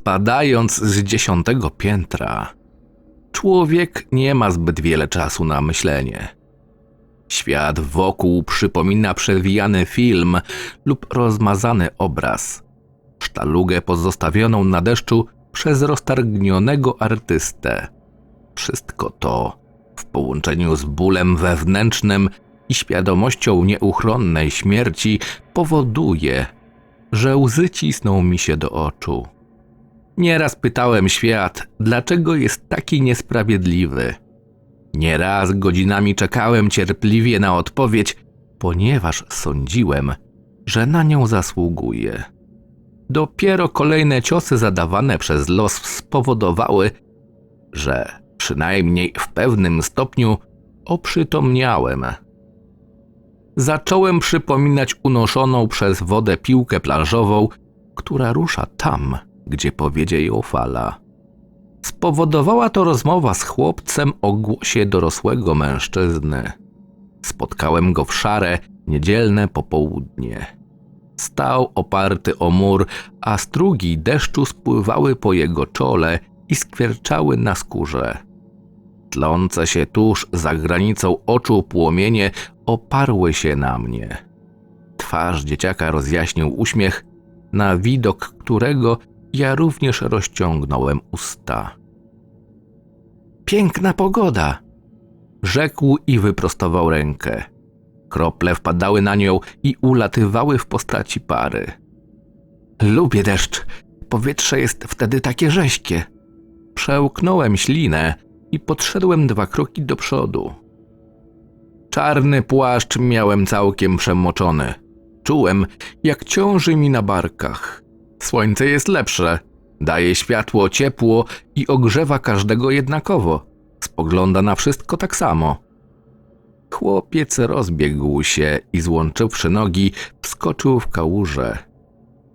Spadając z dziesiątego piętra, człowiek nie ma zbyt wiele czasu na myślenie. Świat wokół przypomina przewijany film lub rozmazany obraz, sztalugę pozostawioną na deszczu przez roztargnionego artystę. Wszystko to w połączeniu z bólem wewnętrznym i świadomością nieuchronnej śmierci powoduje, że łzy cisną mi się do oczu. Nieraz pytałem świat, dlaczego jest taki niesprawiedliwy. Nieraz godzinami czekałem cierpliwie na odpowiedź, ponieważ sądziłem, że na nią zasługuję. Dopiero kolejne ciosy zadawane przez los spowodowały, że przynajmniej w pewnym stopniu oprzytomniałem. Zacząłem przypominać unoszoną przez wodę piłkę plażową, która rusza tam, gdzie powiedzie ją fala. Spowodowała to rozmowa z chłopcem o głosie dorosłego mężczyzny. Spotkałem go w szare, niedzielne popołudnie. Stał oparty o mur, a strugi deszczu spływały po jego czole i skwierczały na skórze. Tlące się tuż za granicą oczu płomienie oparły się na mnie. Twarz dzieciaka rozjaśnił uśmiech, na widok którego ja również rozciągnąłem usta. Piękna pogoda! Rzekł i wyprostował rękę. Krople wpadały na nią i ulatywały w postaci pary. Lubię deszcz. Powietrze jest wtedy takie rześkie. Przełknąłem ślinę i podszedłem dwa kroki do przodu. Czarny płaszcz miałem całkiem przemoczony. Czułem, jak ciąży mi na barkach. Słońce jest lepsze, daje światło ciepło i ogrzewa każdego jednakowo. Spogląda na wszystko tak samo. Chłopiec rozbiegł się i złączywszy nogi, wskoczył w kałużę.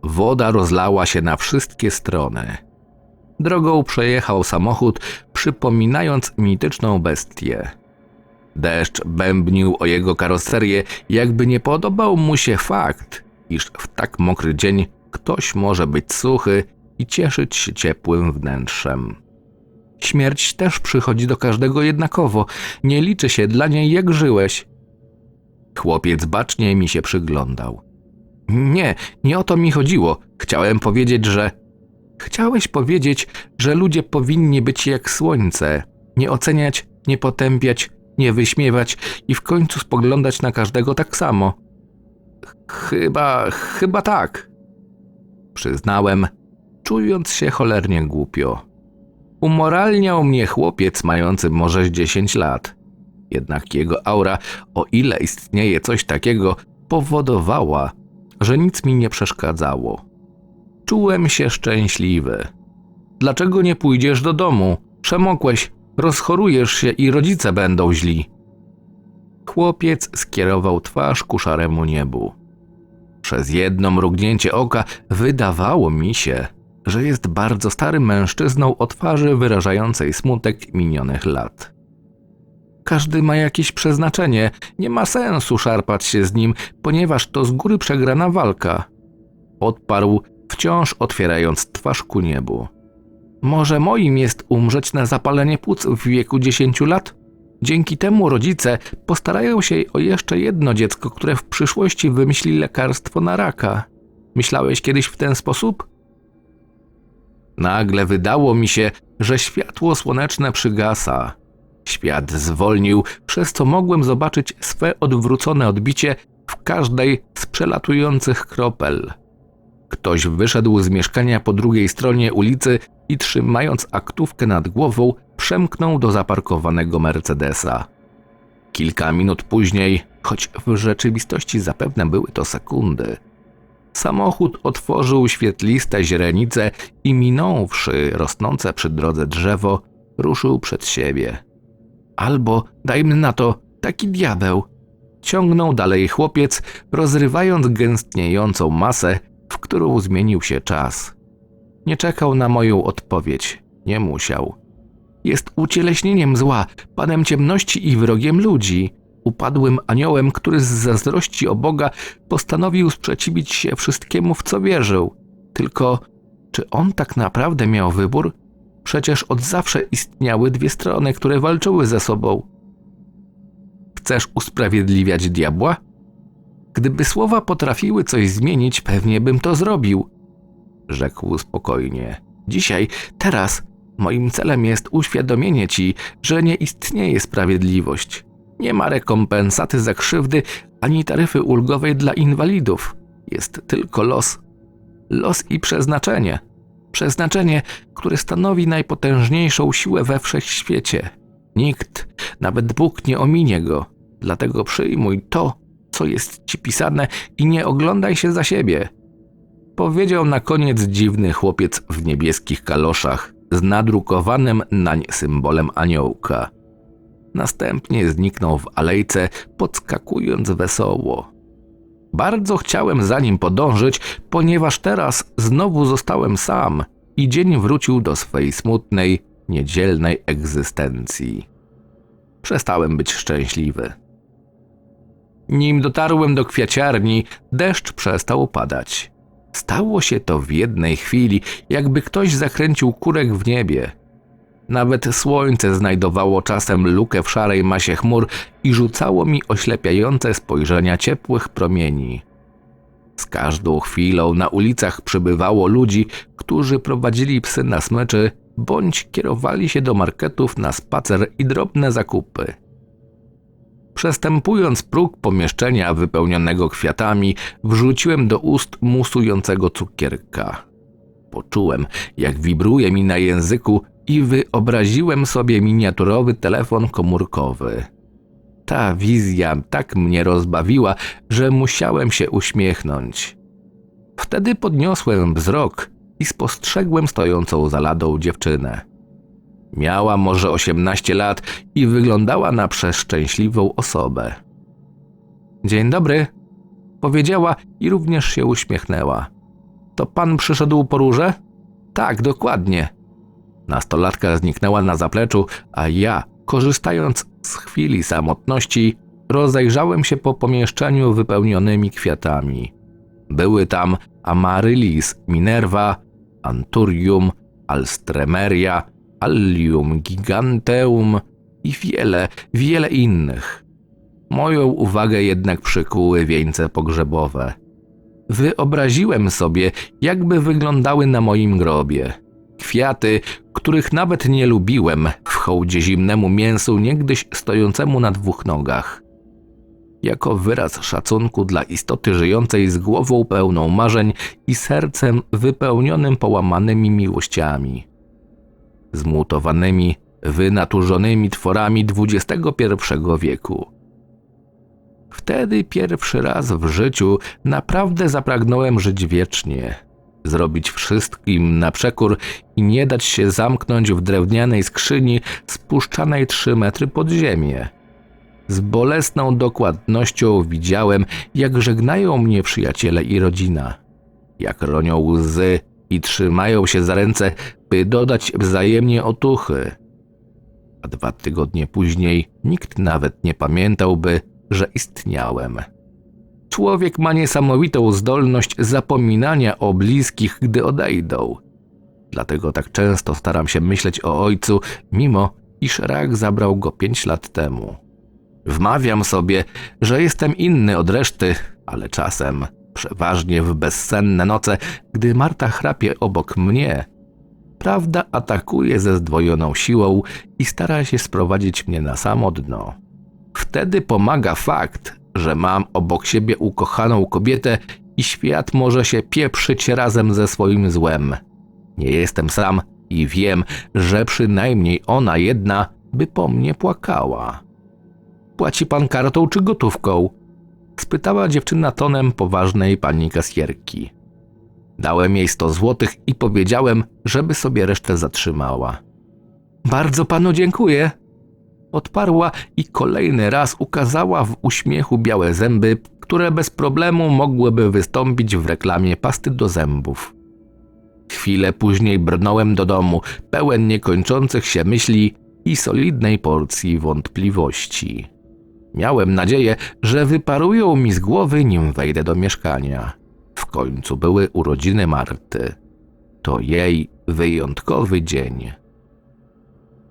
Woda rozlała się na wszystkie strony. Drogą przejechał samochód, przypominając mityczną bestię. Deszcz bębnił o jego karoserię, jakby nie podobał mu się fakt, iż w tak mokry dzień ktoś może być suchy i cieszyć się ciepłym wnętrzem. Śmierć też przychodzi do każdego jednakowo, nie liczy się dla niej jak żyłeś. Chłopiec bacznie mi się przyglądał. Nie, nie o to mi chodziło. Chciałem powiedzieć, że. Chciałeś powiedzieć, że ludzie powinni być jak słońce, nie oceniać, nie potępiać, nie wyśmiewać i w końcu spoglądać na każdego tak samo. Chyba, chyba tak. Przyznałem, czując się cholernie głupio. Umoralniał mnie chłopiec mający może 10 lat. Jednak jego aura, o ile istnieje coś takiego, powodowała, że nic mi nie przeszkadzało. Czułem się szczęśliwy. Dlaczego nie pójdziesz do domu? Przemokłeś, rozchorujesz się i rodzice będą źli. Chłopiec skierował twarz ku szaremu niebu. Przez jedno mrugnięcie oka wydawało mi się, że jest bardzo starym mężczyzną o twarzy wyrażającej smutek minionych lat. Każdy ma jakieś przeznaczenie, nie ma sensu szarpać się z nim, ponieważ to z góry przegrana walka. Odparł, wciąż otwierając twarz ku niebu. Może moim jest umrzeć na zapalenie płuc w wieku 10 lat? Dzięki temu rodzice postarają się o jeszcze jedno dziecko, które w przyszłości wymyśli lekarstwo na raka. Myślałeś kiedyś w ten sposób? Nagle wydało mi się, że światło słoneczne przygasa. Świat zwolnił, przez co mogłem zobaczyć swe odwrócone odbicie w każdej z przelatujących kropel. Ktoś wyszedł z mieszkania po drugiej stronie ulicy i trzymając aktówkę nad głową, przemknął do zaparkowanego Mercedesa. Kilka minut później, choć w rzeczywistości zapewne były to sekundy, samochód otworzył świetliste źrenice i minąwszy rosnące przy drodze drzewo, ruszył przed siebie. Albo, dajmy na to, taki diabeł. Ciągnął dalej chłopiec, rozrywając gęstniejącą masę, w którą zmienił się czas. Nie czekał na moją odpowiedź, nie musiał. Jest ucieleśnieniem zła, panem ciemności i wrogiem ludzi, upadłym aniołem, który z zazdrości o Boga postanowił sprzeciwić się wszystkiemu, w co wierzył. Tylko Czy on tak naprawdę miał wybór? Przecież od zawsze istniały dwie strony, które walczyły ze sobą. Chcesz usprawiedliwiać diabła? Gdyby słowa potrafiły coś zmienić, pewnie bym to zrobił. Rzekł spokojnie. Dzisiaj, teraz, moim celem jest uświadomienie ci, że nie istnieje sprawiedliwość. Nie ma rekompensaty za krzywdy ani taryfy ulgowej dla inwalidów. Jest tylko los. Los i przeznaczenie. Przeznaczenie, które stanowi najpotężniejszą siłę we wszechświecie. Nikt, nawet Bóg nie ominie go. Dlatego przyjmuj to, co jest ci pisane i nie oglądaj się za siebie. Powiedział na koniec dziwny chłopiec w niebieskich kaloszach z nadrukowanym nań symbolem aniołka. Następnie zniknął w alejce, podskakując wesoło. Bardzo chciałem za nim podążyć, ponieważ teraz znowu zostałem sam i dzień wrócił do swej smutnej, niedzielnej egzystencji. Przestałem być szczęśliwy. Nim dotarłem do kwiaciarni, deszcz przestał padać. Stało się to w jednej chwili, jakby ktoś zakręcił kurek w niebie. Nawet słońce znajdowało czasem lukę w szarej masie chmur i rzucało mi oślepiające spojrzenia ciepłych promieni. Z każdą chwilą na ulicach przybywało ludzi, którzy prowadzili psy na smyczy bądź kierowali się do marketów na spacer i drobne zakupy. Przestępując próg pomieszczenia wypełnionego kwiatami, wrzuciłem do ust musującego cukierka. Poczułem, jak wibruje mi na języku i wyobraziłem sobie miniaturowy telefon komórkowy. Ta wizja tak mnie rozbawiła, że musiałem się uśmiechnąć. Wtedy podniosłem wzrok i spostrzegłem stojącą za ladą dziewczynę. Miała może 18 lat i wyglądała na przeszczęśliwą osobę. Dzień dobry, powiedziała i również się uśmiechnęła. To pan przyszedł po róże? Tak, dokładnie. Nastolatka zniknęła na zapleczu, a ja, korzystając z chwili samotności, rozejrzałem się po pomieszczeniu wypełnionymi kwiatami. Były tam Amaryllis Minerva, Anturium, Alstremeria, Allium Giganteum i wiele, wiele innych. Moją uwagę jednak przykuły wieńce pogrzebowe. Wyobraziłem sobie, jakby wyglądały na moim grobie. Kwiaty, których nawet nie lubiłem, w hołdzie zimnemu mięsu niegdyś stojącemu na dwóch nogach. Jako wyraz szacunku dla istoty żyjącej z głową pełną marzeń i sercem wypełnionym połamanymi miłościami. Zmutowanymi, wynaturzonymi tworami XXI wieku. Wtedy pierwszy raz w życiu naprawdę zapragnąłem żyć wiecznie, zrobić wszystkim na przekór i nie dać się zamknąć w drewnianej skrzyni spuszczanej trzy metry pod ziemię. Z bolesną dokładnością widziałem, jak żegnają mnie przyjaciele i rodzina, jak ronią łzy i trzymają się za ręce, by dodać wzajemnie otuchy. A dwa tygodnie później nikt nawet nie pamiętałby, że istniałem. Człowiek ma niesamowitą zdolność zapominania o bliskich, gdy odejdą. Dlatego tak często staram się myśleć o ojcu, mimo iż rak zabrał go pięć lat temu. Wmawiam sobie, że jestem inny od reszty, ale czasem, przeważnie w bezsenne noce, gdy Marta chrapie obok mnie, prawda atakuje ze zdwojoną siłą i stara się sprowadzić mnie na samo dno. Wtedy pomaga fakt, że mam obok siebie ukochaną kobietę i świat może się pieprzyć razem ze swoim złem. Nie jestem sam i wiem, że przynajmniej ona jedna by po mnie płakała. Płaci pan kartą czy gotówką? Spytała dziewczyna tonem poważnej pani kasjerki. Dałem jej sto złotych i powiedziałem, żeby sobie resztę zatrzymała. Bardzo panu dziękuję, odparła i kolejny raz ukazała w uśmiechu białe zęby, które bez problemu mogłyby wystąpić w reklamie pasty do zębów. Chwilę później brnąłem do domu, pełen niekończących się myśli i solidnej porcji wątpliwości. Miałem nadzieję, że wyparują mi z głowy, nim wejdę do mieszkania. W końcu były urodziny Marty. to jej wyjątkowy dzień.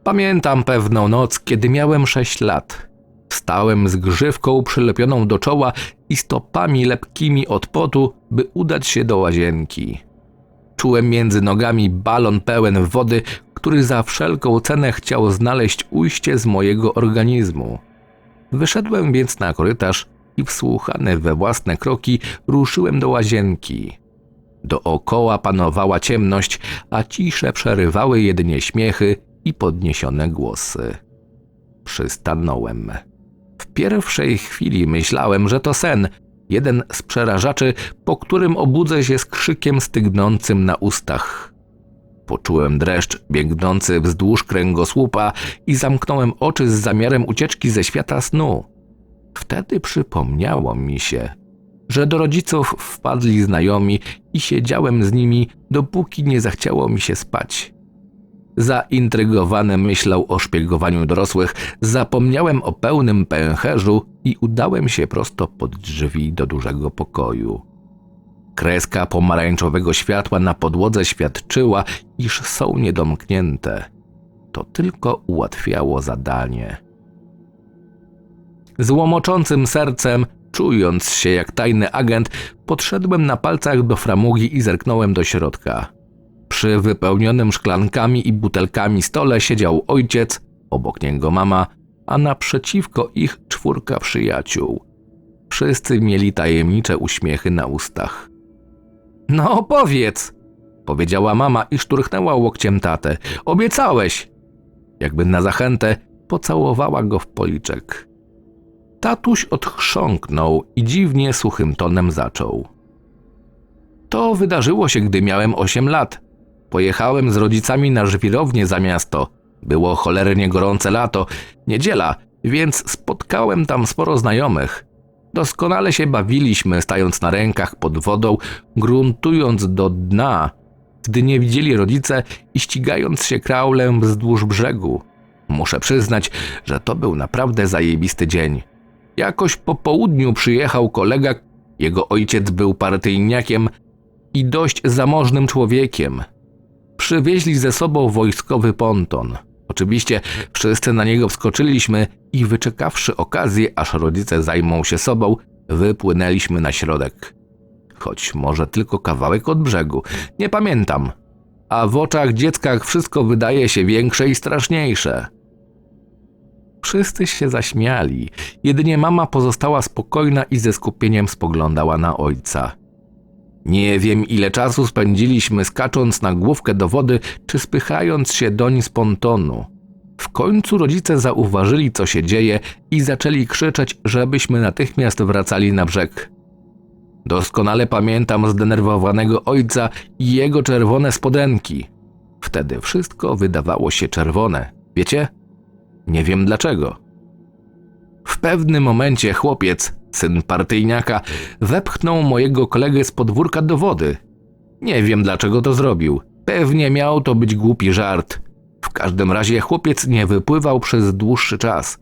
Pamiętam pewną noc, kiedy miałem sześć lat. Stałem z grzywką przylepioną do czoła i stopami lepkimi od potu, by udać się do łazienki. Czułem między nogami balon pełen wody, który za wszelką cenę chciał znaleźć ujście z mojego organizmu. Wyszedłem więc na korytarz i wsłuchany we własne kroki ruszyłem do łazienki. Dookoła panowała ciemność, a ciszę przerywały jedynie śmiechy i podniesione głosy. Przystanąłem. W pierwszej chwili myślałem, że to sen, jeden z przerażaczy, po którym obudzę się z krzykiem stygnącym na ustach. Poczułem dreszcz biegnący wzdłuż kręgosłupa i zamknąłem oczy z zamiarem ucieczki ze świata snu. Wtedy przypomniało mi się, że do rodziców wpadli znajomi i siedziałem z nimi, dopóki nie zachciało mi się spać. Zaintrygowany myślał o szpiegowaniu dorosłych, zapomniałem o pełnym pęcherzu i udałem się prosto pod drzwi do dużego pokoju. Kreska pomarańczowego światła na podłodze świadczyła, iż są niedomknięte. To tylko ułatwiało zadanie. Z łomoczącym sercem, czując się jak tajny agent, podszedłem na palcach do framugi i zerknąłem do środka. Przy wypełnionym szklankami i butelkami stole siedział ojciec, obok niego mama, a naprzeciwko ich czwórka przyjaciół. Wszyscy mieli tajemnicze uśmiechy na ustach. No opowiedz, powiedziała mama i szturchnęła łokciem tatę. Obiecałeś! Jakby na zachętę pocałowała go w policzek. Tatuś odchrząknął i dziwnie suchym tonem zaczął. To wydarzyło się, gdy miałem 8 lat. Pojechałem z rodzicami na żwirownię za miasto. Było cholernie gorące lato, niedziela, więc spotkałem tam sporo znajomych. Doskonale się bawiliśmy, stając na rękach pod wodą, gruntując do dna, gdy nie widzieli rodzice i ścigając się kraulem wzdłuż brzegu. Muszę przyznać, że to był naprawdę zajebisty dzień. Jakoś po południu przyjechał kolega, jego ojciec był partyjniakiem i dość zamożnym człowiekiem. Przywieźli ze sobą wojskowy ponton. Oczywiście wszyscy na niego wskoczyliśmy i wyczekawszy okazję, aż rodzice zajmą się sobą, wypłynęliśmy na środek. Choć może tylko kawałek od brzegu, nie pamiętam. A w oczach dziecka wszystko wydaje się większe i straszniejsze. Wszyscy się zaśmiali, jedynie mama pozostała spokojna i ze skupieniem spoglądała na ojca. Nie wiem, ile czasu spędziliśmy skacząc na główkę do wody, czy spychając się doń z pontonu. W końcu rodzice zauważyli, co się dzieje i zaczęli krzyczeć, żebyśmy natychmiast wracali na brzeg. Doskonale pamiętam zdenerwowanego ojca i jego czerwone spodenki. Wtedy wszystko wydawało się czerwone. Wiecie? Nie wiem dlaczego. W pewnym momencie chłopiec, syn partyjniaka, wepchnął mojego kolegę z podwórka do wody. Nie wiem dlaczego to zrobił. Pewnie miał to być głupi żart. W każdym razie chłopiec nie wypływał przez dłuższy czas.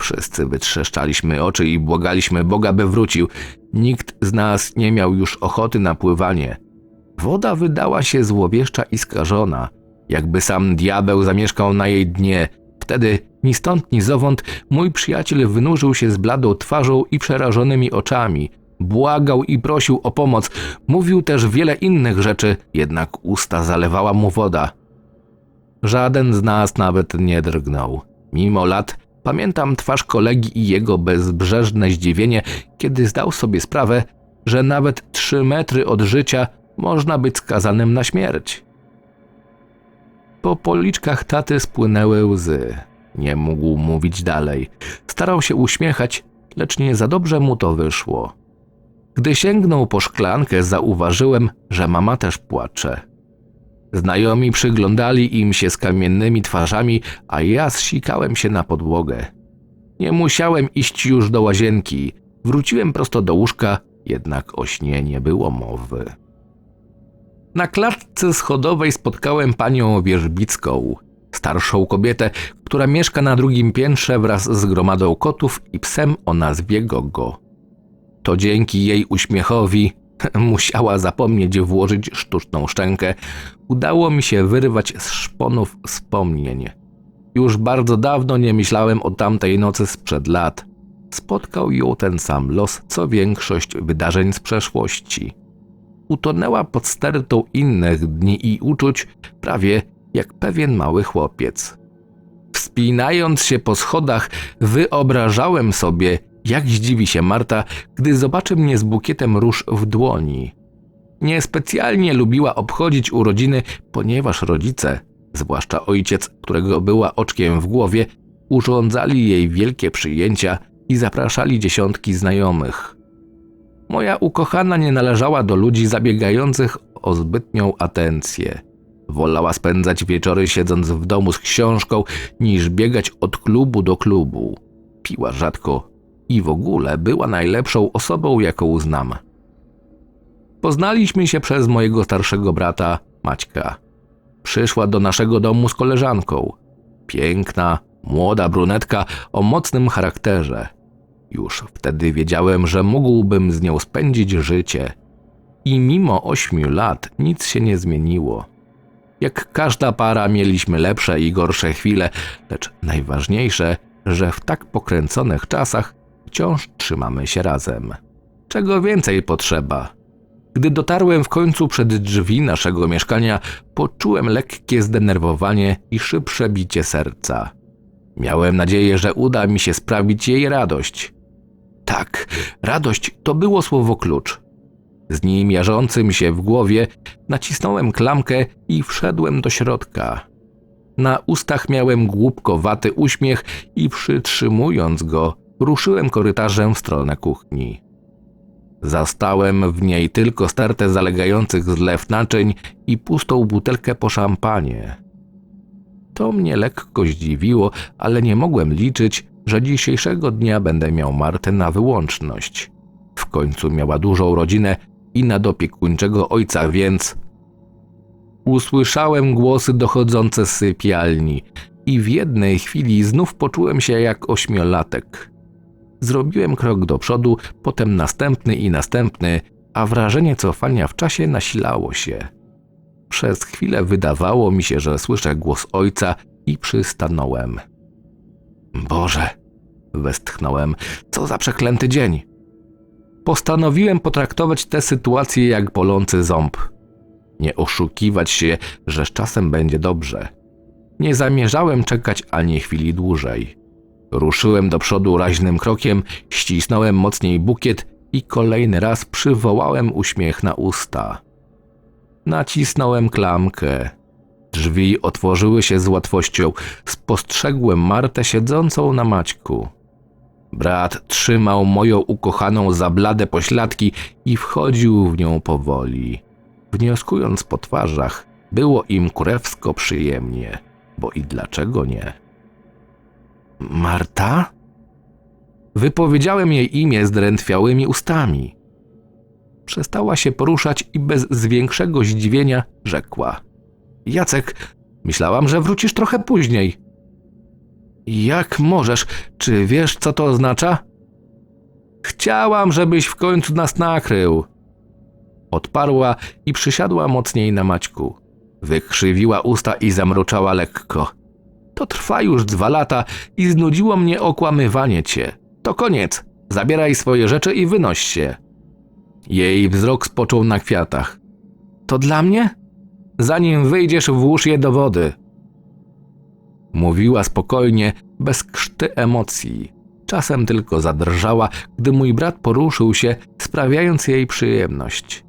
Wszyscy wytrzeszczaliśmy oczy i błagaliśmy Boga, by wrócił. Nikt z nas nie miał już ochoty na pływanie. Woda wydała się złowieszcza i skażona, jakby sam diabeł zamieszkał na jej dnie. Wtedy, ni stąd, ni zowąd, mój przyjaciel wynurzył się z bladą twarzą i przerażonymi oczami. Błagał i prosił o pomoc. Mówił też wiele innych rzeczy, jednak usta zalewała mu woda. Żaden z nas nawet nie drgnął. Mimo lat pamiętam twarz kolegi i jego bezbrzeżne zdziwienie, kiedy zdał sobie sprawę, że nawet trzy metry od życia można być skazanym na śmierć. Po policzkach taty spłynęły łzy. Nie mógł mówić dalej. Starał się uśmiechać, lecz nie za dobrze mu to wyszło. Gdy sięgnął po szklankę, zauważyłem, że mama też płacze. Znajomi przyglądali im się z kamiennymi twarzami, a ja zsikałem się na podłogę. Nie musiałem iść już do łazienki. Wróciłem prosto do łóżka, jednak o śnie nie było mowy. Na klatce schodowej spotkałem panią Wierzbicką, starszą kobietę, która mieszka na drugim piętrze wraz z gromadą kotów i psem o nazwie Gogo. To dzięki jej uśmiechowi Musiała zapomnieć włożyć sztuczną szczękę. Udało mi się wyrwać z szponów wspomnień. Już bardzo dawno nie myślałem o tamtej nocy sprzed lat. Spotkał ją ten sam los, co większość wydarzeń z przeszłości. Utonęła pod stertą innych dni i uczuć, prawie jak pewien mały chłopiec. Wspinając się po schodach, wyobrażałem sobie, jak zdziwi się Marta, gdy zobaczy mnie z bukietem róż w dłoni. Niespecjalnie lubiła obchodzić urodziny, ponieważ rodzice, zwłaszcza ojciec, którego była oczkiem w głowie, urządzali jej wielkie przyjęcia i zapraszali dziesiątki znajomych. Moja ukochana nie należała do ludzi zabiegających o zbytnią atencję. Wolała spędzać wieczory siedząc w domu z książką, niż biegać od klubu do klubu. Piła rzadko i w ogóle była najlepszą osobą, jaką znam. Poznaliśmy się przez mojego starszego brata, Maćka. Przyszła do naszego domu z koleżanką. Piękna, młoda brunetka o mocnym charakterze. Już wtedy wiedziałem, że mógłbym z nią spędzić życie. I mimo ośmiu lat nic się nie zmieniło. Jak każda para mieliśmy lepsze i gorsze chwile, lecz najważniejsze, że w tak pokręconych czasach wciąż trzymamy się razem. Czego więcej potrzeba? Gdy dotarłem w końcu przed drzwi naszego mieszkania, poczułem lekkie zdenerwowanie i szybsze bicie serca. Miałem nadzieję, że uda mi się sprawić jej radość. Tak, radość to było słowo klucz. Z nim jarzącym się w głowie nacisnąłem klamkę i wszedłem do środka. Na ustach miałem głupkowaty uśmiech i przytrzymując go, ruszyłem korytarzem w stronę kuchni. Zastałem w niej tylko stertę zalegających zlew naczyń i pustą butelkę po szampanie. To mnie lekko zdziwiło, ale nie mogłem liczyć, że dzisiejszego dnia będę miał Martę na wyłączność. W końcu miała dużą rodzinę i nadopiekuńczego ojca, więc... Usłyszałem głosy dochodzące z sypialni i w jednej chwili znów poczułem się jak ośmiolatek. Zrobiłem krok do przodu, potem następny i następny, a wrażenie cofania w czasie nasilało się. Przez chwilę wydawało mi się, że słyszę głos ojca i przystanąłem. Boże, westchnąłem, co za przeklęty dzień. Postanowiłem potraktować tę sytuację jak bolący ząb. Nie oszukiwać się, że z czasem będzie dobrze. Nie zamierzałem czekać ani chwili dłużej. Ruszyłem do przodu raźnym krokiem, ścisnąłem mocniej bukiet i kolejny raz przywołałem uśmiech na usta. Nacisnąłem klamkę. Drzwi otworzyły się z łatwością. Spostrzegłem Martę siedzącą na maćku. Brat trzymał moją ukochaną za blade pośladki i wchodził w nią powoli. Wnioskując po twarzach, było im kurewsko przyjemnie, bo i dlaczego nie? Marta? Wypowiedziałem jej imię zdrętwiałymi ustami. Przestała się poruszać i bez większego zdziwienia rzekła: Jacek, myślałam, że wrócisz trochę później. Jak możesz? Czy wiesz, co to oznacza? Chciałam, żebyś w końcu nas nakrył. Odparła i przysiadła mocniej na Maćku. Wykrzywiła usta i zamruczała lekko. To trwa już dwa lata i znudziło mnie okłamywanie cię. To koniec. Zabieraj swoje rzeczy i wynoś się. Jej wzrok spoczął na kwiatach. To dla mnie? Zanim wyjdziesz, włóż je do wody. Mówiła spokojnie, bez krzty emocji. Czasem tylko zadrżała, gdy mój brat poruszył się, sprawiając jej przyjemność.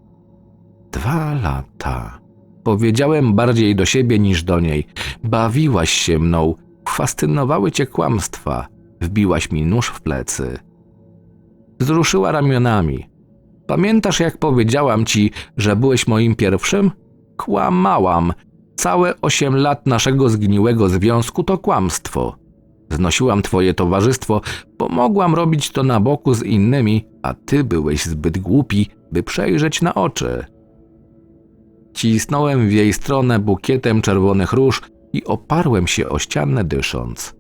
Dwa lata. Powiedziałem bardziej do siebie niż do niej. Bawiłaś się mną, fascynowały cię kłamstwa, wbiłaś mi nóż w plecy. Wzruszyła ramionami. Pamiętasz, jak powiedziałam ci, że byłeś moim pierwszym? Kłamałam. Całe osiem lat naszego zgniłego związku to kłamstwo. Znosiłam twoje towarzystwo, bo mogłam robić to na boku z innymi, a ty byłeś zbyt głupi, by przejrzeć na oczy. Cisnąłem w jej stronę bukietem czerwonych róż i oparłem się o ścianę dysząc.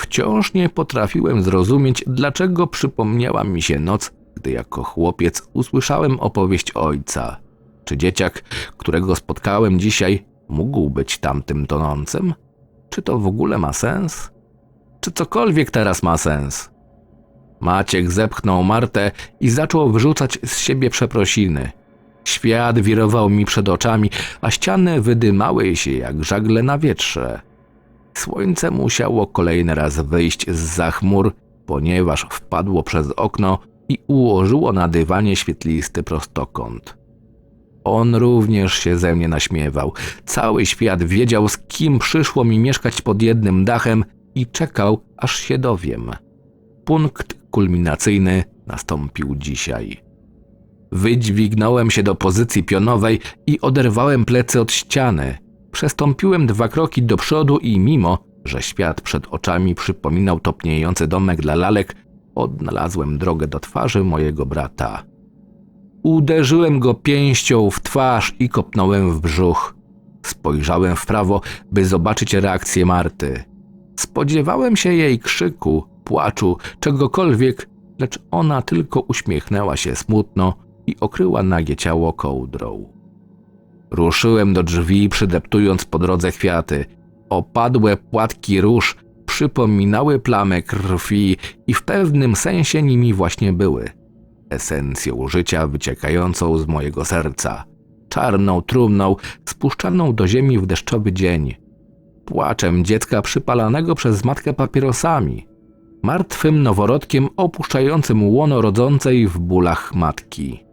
Wciąż nie potrafiłem zrozumieć, dlaczego przypomniała mi się noc, gdy jako chłopiec usłyszałem opowieść ojca. Czy dzieciak, którego spotkałem dzisiaj, mógł być tamtym tonącym? Czy to w ogóle ma sens? Czy cokolwiek teraz ma sens? Maciek zepchnął Martę i zaczął wyrzucać z siebie przeprosiny. Świat wirował mi przed oczami, a ściany wydymały się jak żagle na wietrze. Słońce musiało kolejny raz wyjść z za chmur, ponieważ wpadło przez okno i ułożyło na dywanie świetlisty prostokąt. On również się ze mnie naśmiewał. Cały świat wiedział, z kim przyszło mi mieszkać pod jednym dachem i czekał, aż się dowiem. Punkt kulminacyjny nastąpił dzisiaj. Wydźwignąłem się do pozycji pionowej i oderwałem plecy od ściany. Przestąpiłem dwa kroki do przodu i mimo, że świat przed oczami przypominał topniejący domek dla lalek, odnalazłem drogę do twarzy mojego brata. Uderzyłem go pięścią w twarz i kopnąłem w brzuch. Spojrzałem w prawo, by zobaczyć reakcję Marty. Spodziewałem się jej krzyku, płaczu, czegokolwiek, lecz ona tylko uśmiechnęła się smutno i okryła nagie ciało kołdrą. Ruszyłem do drzwi, przydeptując po drodze kwiaty. Opadłe płatki róż przypominały plamę krwi i w pewnym sensie nimi właśnie były. Esencją życia wyciekającą z mojego serca. Czarną trumną, spuszczaną do ziemi w deszczowy dzień. Płaczem dziecka przypalanego przez matkę papierosami. Martwym noworodkiem opuszczającym łono rodzącej w bólach matki.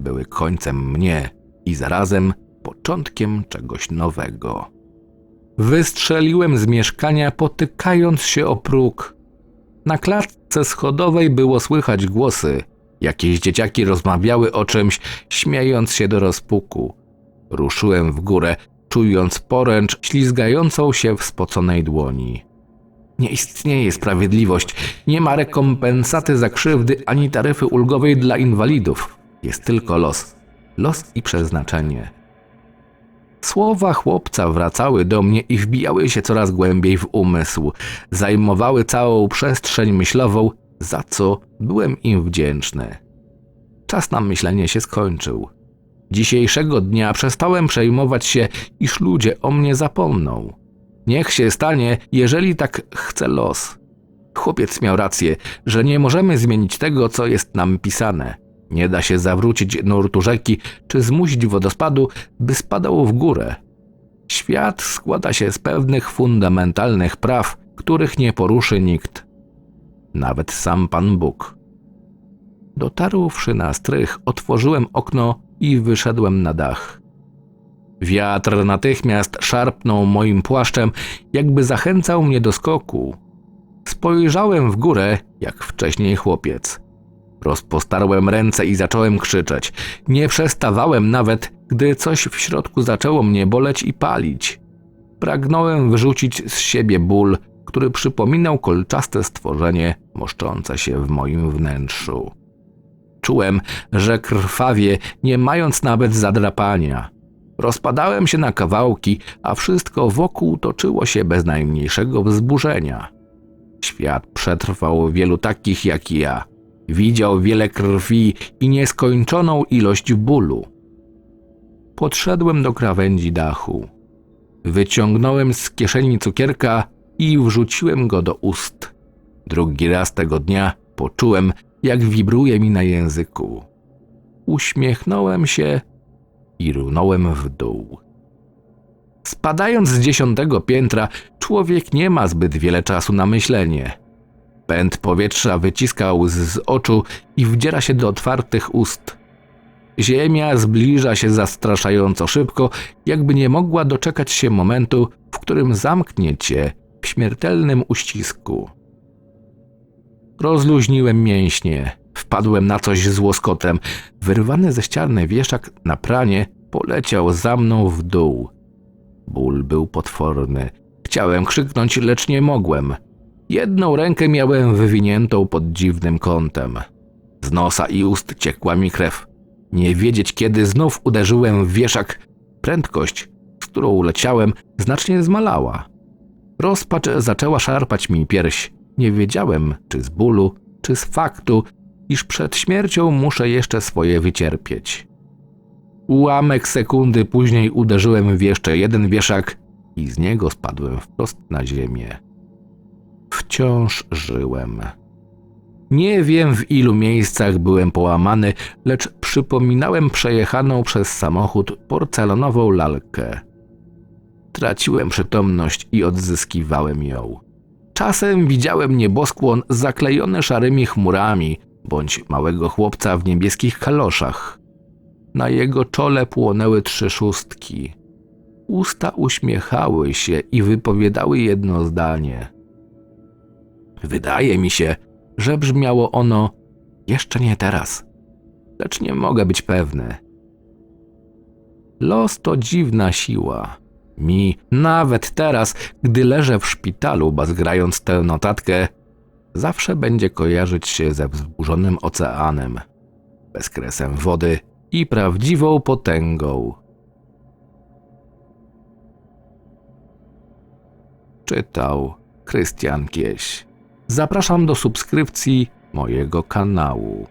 Były końcem mnie i zarazem początkiem czegoś nowego. Wystrzeliłem z mieszkania, potykając się o próg. Na klatce schodowej było słychać głosy. Jakieś dzieciaki rozmawiały o czymś, śmiejąc się do rozpuku. Ruszyłem w górę, czując poręcz ślizgającą się w spoconej dłoni. Nie istnieje sprawiedliwość, nie ma rekompensaty za krzywdy ani taryfy ulgowej dla inwalidów. Jest tylko los. Los i przeznaczenie. Słowa chłopca wracały do mnie i wbijały się coraz głębiej w umysł. Zajmowały całą przestrzeń myślową, za co byłem im wdzięczny. Czas na myślenie się skończył. Dzisiejszego dnia przestałem przejmować się, iż ludzie o mnie zapomną. Niech się stanie, jeżeli tak chce los. Chłopiec miał rację, że nie możemy zmienić tego, co jest nam pisane. Nie da się zawrócić nurtu rzeki, czy zmusić wodospadu, by spadał w górę. Świat składa się z pewnych fundamentalnych praw, których nie poruszy nikt. Nawet sam Pan Bóg. Dotarłszy na strych, otworzyłem okno i wyszedłem na dach. Wiatr natychmiast szarpnął moim płaszczem, jakby zachęcał mnie do skoku. Spojrzałem w górę, jak wcześniej chłopiec. Rozpostarłem ręce i zacząłem krzyczeć. Nie przestawałem nawet, gdy coś w środku zaczęło mnie boleć i palić. Pragnąłem wyrzucić z siebie ból, który przypominał kolczaste stworzenie moszczące się w moim wnętrzu. Czułem, że krwawie, nie mając nawet zadrapania. Rozpadałem się na kawałki, a wszystko wokół toczyło się bez najmniejszego wzburzenia. Świat przetrwał wielu takich jak ja. Widział wiele krwi i nieskończoną ilość bólu. Podszedłem do krawędzi dachu. Wyciągnąłem z kieszeni cukierka i wrzuciłem go do ust. Drugi raz tego dnia poczułem, jak wibruje mi na języku. Uśmiechnąłem się i runąłem w dół. Spadając z dziesiątego piętra, człowiek nie ma zbyt wiele czasu na myślenie. Pęd powietrza wyciska łzy z oczu i wdziera się do otwartych ust. Ziemia zbliża się zastraszająco szybko, jakby nie mogła doczekać się momentu, w którym zamknie cię śmiertelnym uścisku. Rozluźniłem mięśnie, wpadłem na coś z łoskotem. Wyrwany ze ściany wieszak na pranie poleciał za mną w dół. Ból był potworny. Chciałem krzyknąć, lecz nie mogłem. Jedną rękę miałem wywiniętą pod dziwnym kątem. Z nosa i ust ciekła mi krew. Nie wiedzieć, kiedy znów uderzyłem w wieszak. Prędkość, z którą leciałem, znacznie zmalała. Rozpacz zaczęła szarpać mi pierś. Nie wiedziałem, czy z bólu, czy z faktu, iż przed śmiercią muszę jeszcze swoje wycierpieć. Ułamek sekundy później uderzyłem w jeszcze jeden wieszak i z niego spadłem wprost na ziemię. Wciąż żyłem. Nie wiem w ilu miejscach byłem połamany, lecz przypominałem przejechaną przez samochód porcelanową lalkę. Traciłem przytomność i odzyskiwałem ją. Czasem widziałem nieboskłon zaklejony szarymi chmurami, bądź małego chłopca w niebieskich kaloszach. Na jego czole płonęły trzy szóstki. Usta uśmiechały się i wypowiadały jedno zdanie. Wydaje mi się, że brzmiało ono jeszcze nie teraz, lecz nie mogę być pewny. Los to dziwna siła. Mi, nawet teraz, gdy leżę w szpitalu, bazgrając tę notatkę, zawsze będzie kojarzyć się ze wzburzonym oceanem, bezkresem wody i prawdziwą potęgą. Czytał Krystian Kieś. Zapraszam do subskrypcji mojego kanału.